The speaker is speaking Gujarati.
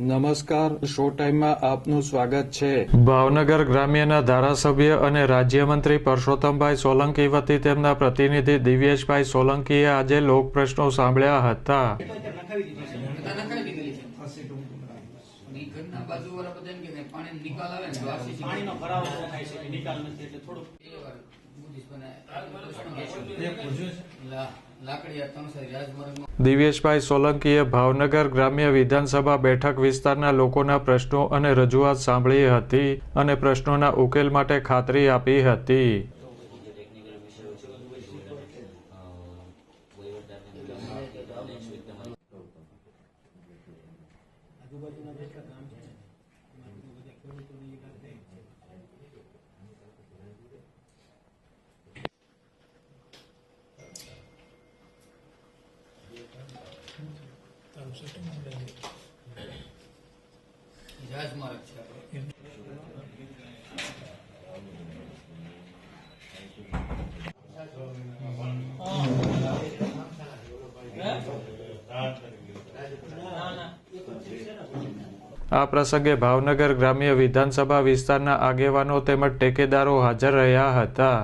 નમસ્કાર શો ટાઈમમાં આપનું સ્વાગત છે. ભાવનગર ગ્રામ્યના ધારાસભ્ય અને રાજ્યમંત્રી પરસોત્તમભાઈ સોલંકી વતી તેમના પ્રતિનિધિ દિવ્યેશભાઈ સોલંકીએ આજે લોકપ્રશ્નો સાંભળ્યા હતા. પાણીનો ભરાવો થાય છે નિકાલ નથી એટલે થોડુંક દિવ્યેશભાઈ સોલંકીએ ભાવનગર ગ્રામ્ય વિધાનસભા બેઠક વિસ્તારના લોકોના પ્રશ્નો અને રજૂઆત સાંભળી હતી અને પ્રશ્નોના ઉકેલ માટે ખાતરી આપી હતી. આજુબાજુના ગામ છે આ પ્રસંગે ભાવનગર ગ્રામ્ય વિધાનસભા વિસ્તારના આગેવાનો તેમજ ટેકેદારો હાજર રહ્યા હતા.